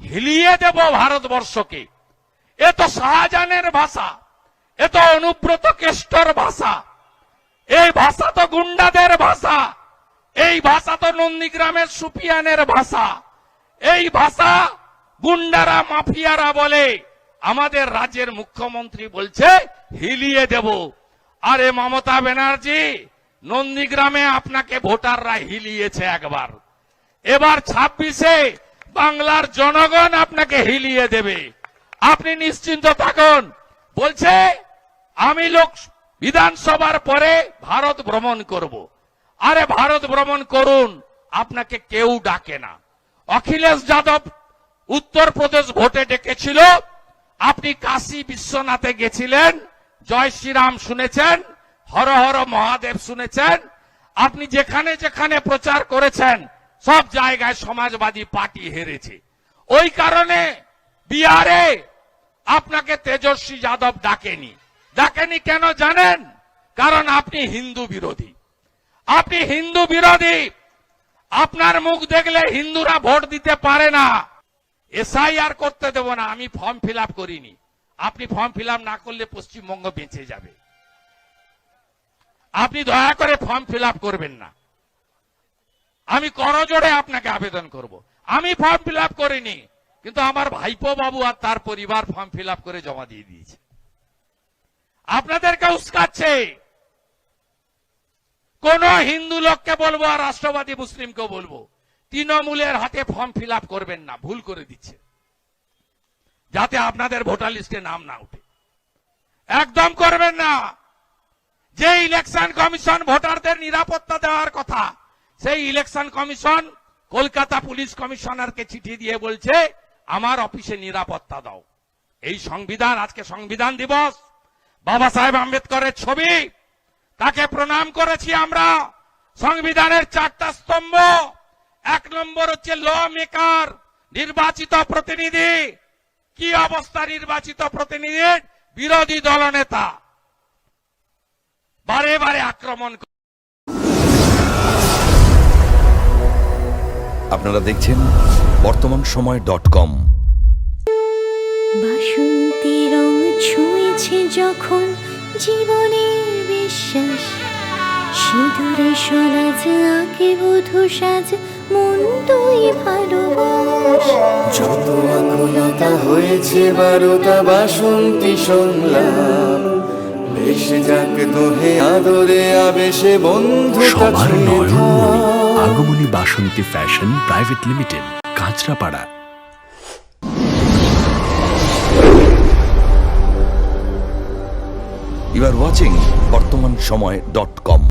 হিলিয়ে দেব ভারতবর্ষকে। এ তো শাহজাহানের ভাষা, এ তো অনুব্রত কেষ্টর ভাষা। এই ভাষা তো গুন্ডাদের ভাষা, এই ভাষা তো নন্দীগ্রামের সুপিয়ানের ভাষা। এই ভাষা গুন্ডারা, মাফিয়ারা বলে, আমাদের রাজ্যের মুখ্যমন্ত্রী বলছে, হিলিয়ে দেব। আরে মমতা ব্যানার্জি, নন্দীগ্রামে আপনাকে ভোটাররা হিলিয়েছে একবার। এবার ছাব্বিশে বাংলার জনগণ আপনাকে হিলিয়ে দেবে। আপনি নিশ্চিন্ত থাকুন। বলছে, আমি লোক বিধানসভার পরে ভারত ভ্রমণ করব। আরে ভারত ভ্রমণ করুন, আপনাকে কেউ ডাকে না। অখিলেশ যাদব উত্তরপ্রদেশ ভোটে ডেকেছিল। আপনি কাশী বিশ্বনাথে গেছিলেন। জয় শ্রীরাম শুনেছেন, হর হর মহাদেব শুনেছেন। আপনি যেখানে যেখানে প্রচার করেছেন সব জায়গায় সমাজবাদী পার্টি হেরেছে। ওই কারণে বিহারে আপনাকে তেজস্বী যাদব ডাকেনি। ডাকেনি কেন জানেন? কারণ আপনি হিন্দু বিরোধী। আপনি হিন্দু বিরোধী। আপনার মুখ দেখলে হিন্দুরা ভোট দিতে পারে না। এসআইআর করতে দেব না, আমি ফর্ম ফিল করিনি। আপনি ফর্ম ফিল না করলে পশ্চিমবঙ্গ বেঁচে যাবে। আপনি দয়া করে ফর্ম ফিল করবেন না। আমি করজোড়ে আপনাকে আবেদন করব। আমি ফর্ম ফিল করিনি, কিন্তু আমার ভাইপো বাবু আর তার পরিবার ফর্ম ফিল করে জমা দিয়ে দিয়েছে। আপনাদেরকে উস্কাচ্ছে। কোন হিন্দু লোককে বলব আর রাষ্ট্রবাদী মুসলিমকে বলব, তৃণমূলের হাতে ফর্ম ফিল করবেন না, ভুল করে দিচ্ছে। যাতে আপনাদের ভোটার লিস্টে নাম না উঠে একদম করবেন না। যে ইলেকশন কমিশন ভোটারদের নিরাপত্তা দেওয়ার কথা সেই ইলেকশন কমিশন কলকাতা পুলিশ কমিশনারকে চিঠি দিয়ে বলছে, আমার অফিসে নিরাপত্তা দাও। এই সংবিধান, আজকে সংবিধান দিবস। বাবা সাহেব আম্বেদকরের ছবি, তাকে প্রণাম করেছি আমরা। সংবিধানের চারটা স্তম্ভ, এক নম্বর হচ্ছে ল মেকার, নির্বাচিত প্রতিনিধি। কি অবস্থা নির্বাচিত প্রতিনিধির? বিরোধী দলনেতা। বারে বারে আক্রমণ আপনারা দেখছেন বর্তমান সময় ডট কম বাসন্তী রং ছুঁয়েছে যখন জীবনের বিশ্বাস। সিঁদুরে সরাজ আঁকে বধু সাজ মন তুই ভালোবাস। যত আকুলতা হয়েছে বারোটা বাসন্তী সংলাপ ভেসে যাক তোহে আদরে আবেশে বন্ধু সবার Nayan Agamani Basanti fashion private limited Kanchrapara. You are watching Bartaman Samay dot com